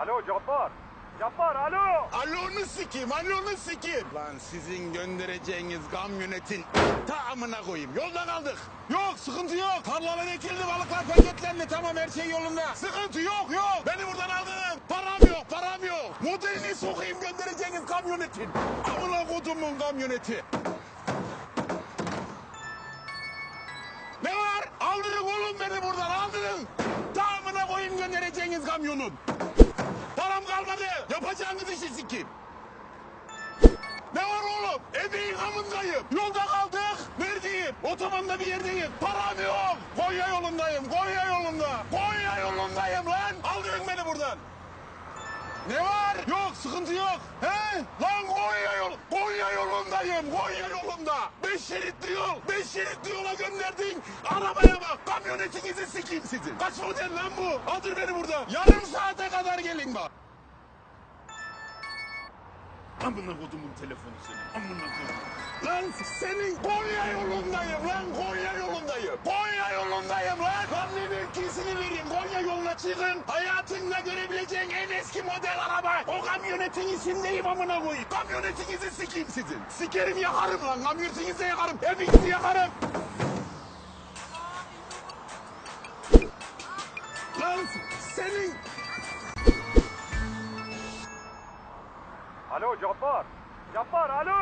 Alo Cabbar. Cabbar alo. Alonu sikeyim, alonu sikeyim. Lan sizin göndereceğiniz kamyonetin tamamına koyayım. Yolda kaldık. Yok, sıkıntı yok. Tarlalar ekildi, balıklar paketlendi. Tamam, her şey yolunda. Sıkıntı yok, yok. Beni buradan aldın. Param yok, param yok. Modelini sokayım göndereceğiniz kamyonetin. Amına kodumun kamyoneti. Ne var? Aldırın oğlum beni buradan, aldırın. Tamamına koyayım göndereceğiniz kamyonun. Param kalmadı. Yapacağınız işi sikeyim. Ne var oğlum? Ebeğin amındayım. Yolda kaldık. Neredeyim? Otobanda bir yerdeyim. Param yok. Konya yolundayım. Konya yolunda. Konya yolundayım lan. Aldırın beni buradan. Ne var? Yok sıkıntı yok. He? Lan Konya yol. Yolundayım. Konya yolunda. Beş şeritli yol. Beş şeritli yola gönderdin. Arabaya bak. Kamyonetinizi sikeyim sizin. Kaç model lan bu? Aldır beni buradan. Yarım saate kadar gelin bak. Amına kodumun telefonu senin. Amına kodum. Lan senin Konya yolundayım mevkisini vereyim. Konya yoluna çıkın. Hayatında görebileceğin en eski model araba. O kamyonetin içindeyim amına koyayım. Kamyonetinizi sikeyim sizin. Sikerim yakarım lan. Kamyonetinizi yakarım. Hepinizi yakarım. Lan senin Alo Cabbar. Cabbar alo.